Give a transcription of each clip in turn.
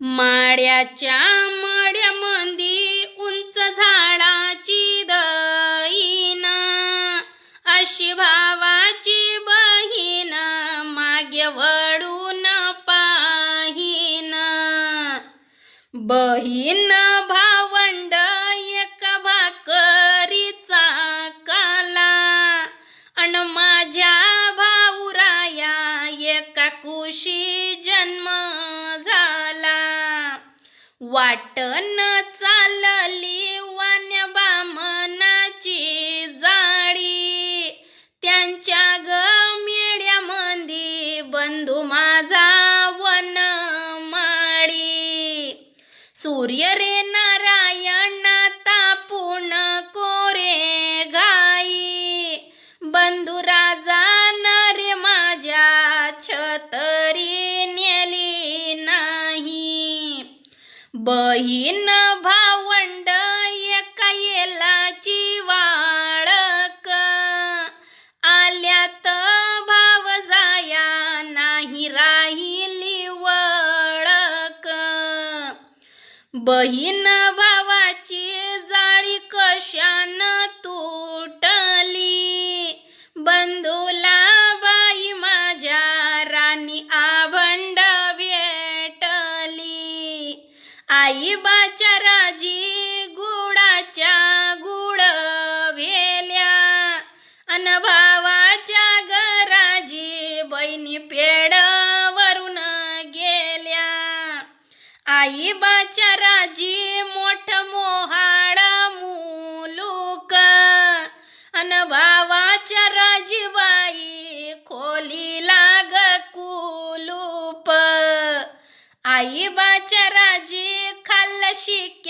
माड्याच्या मड्यामंदी उंच झाडाची दईना अशी भावाची बहीण मागे वळून पाहीन. बहीण वाटन तीन भावंड एका येलाची वाळक आल्यात भाव जाया नाही राहिली वळक. बहीण भावाची जाळी कशान बहिणी गेल्या. आई बाच्या राजी मोठ मोहाळ मुलूक. अन भावाच्या राजी बाई खोली लाग कुलूप. आई बाच्या राजी खाल्ल शिक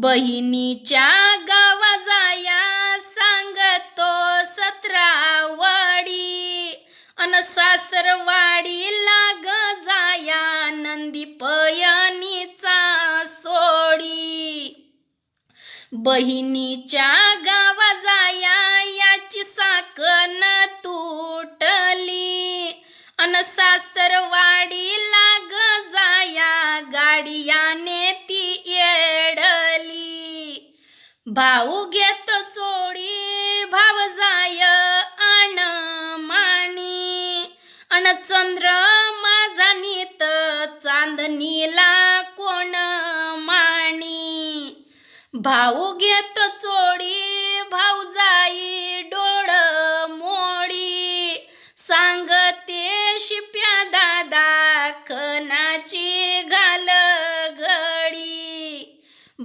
बहिणीच्या गावा जाया सांगतो सत्रावाडी. अन सासरवाडी लाग जाया नंदी पयनीचा सोडी. बहिणीच्या गावा जाया याची साकन तुटली. अन सासर भाऊ घेत चोडी भाव जाय आण माणी. अन चंद्र माझा नीत चांदणीला कोण माणी? भाऊ घेत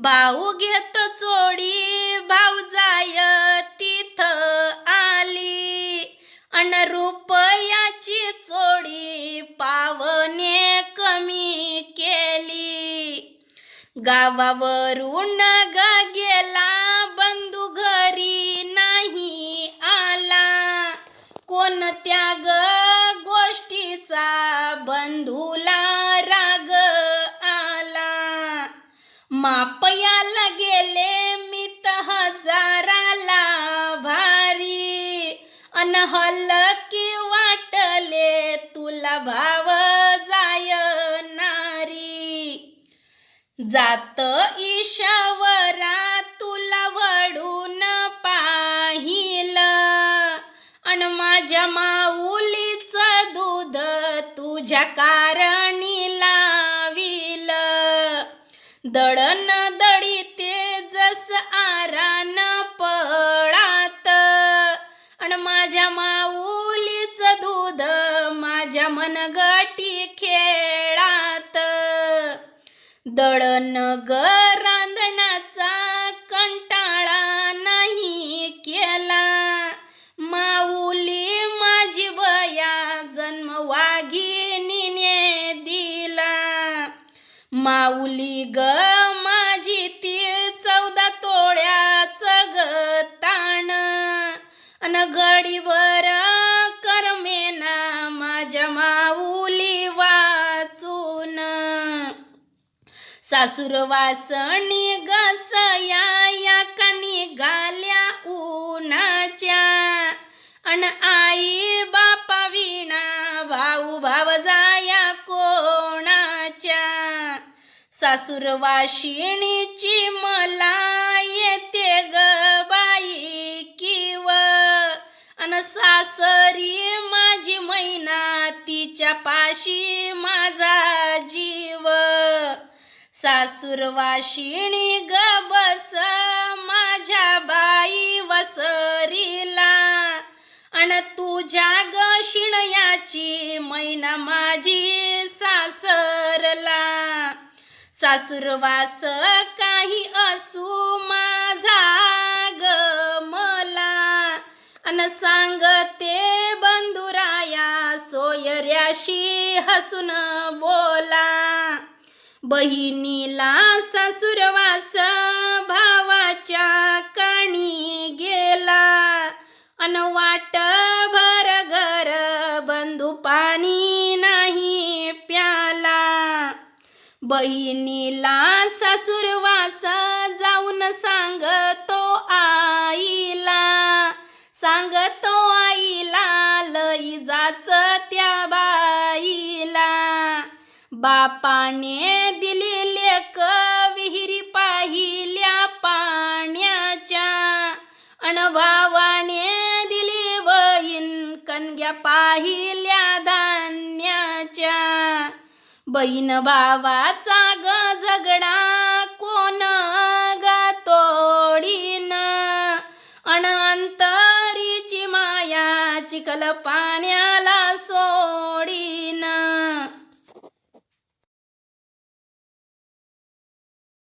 भाऊ घेत चोडी भाऊ जाय तिथ आली. अन रुपयाची चोडी पावने कमी केली. गावावरून ग गेला बंधू घरी नाही आला. कोणत्या ग गोष्टीचा बंधूला राग आला? माप जात ईशावरा तुला वडून पाहिलं. अन माझ्या माऊलीचं दूध तुझ्या कारणी लाविल. दळण ते जस आरान पळात. अन माझ्या माऊलीचं दूध माझ्या मनगटी दळण ग रांधणाचा कंटाळा नाही केला. माऊली माझी बया जन्म वाघिणीने दिला. माऊली ग माझी ती चौदा तोळ्याच ग ताण. अन गडीवर सासूरवासणी गसया या कानी गाल्या उन्हाच्या अन आई बापा विणा भाऊ भाव जाया कोणाच्या. सासूरवाशिणीची मला येते ग बाई किव. अन सासरी माझी मैना तिच्या पाशी माझा जीव. सासूरवाशिणी ग बस माझ्या बाई वसरीला. अन तुझ्या ग शिणयाची मैना माझी सासरला. सासूरवास काही असू माझा ग मला. अन सांगते बंधुराया सोयऱ्याशी हसून बोला. बहिणीला सासुरवास भावाच्या काणी गेला. अन वाट भर घर बंधू पाणी नाही प्याला. बहिणीला सासुरवास जाऊन सांगतो आईला. सांगतो आईला लई जाच त्या बापाने दिली लेक विहिरी पाहिल्या पाण्याच्या. अणभावाने दिली बहीण कणग्या पाहिल्या धान्याच्या. बहीण भावाचा ग झगडा कोण ग तोडीन. अण अंतरीची माया चिखल पाण्याला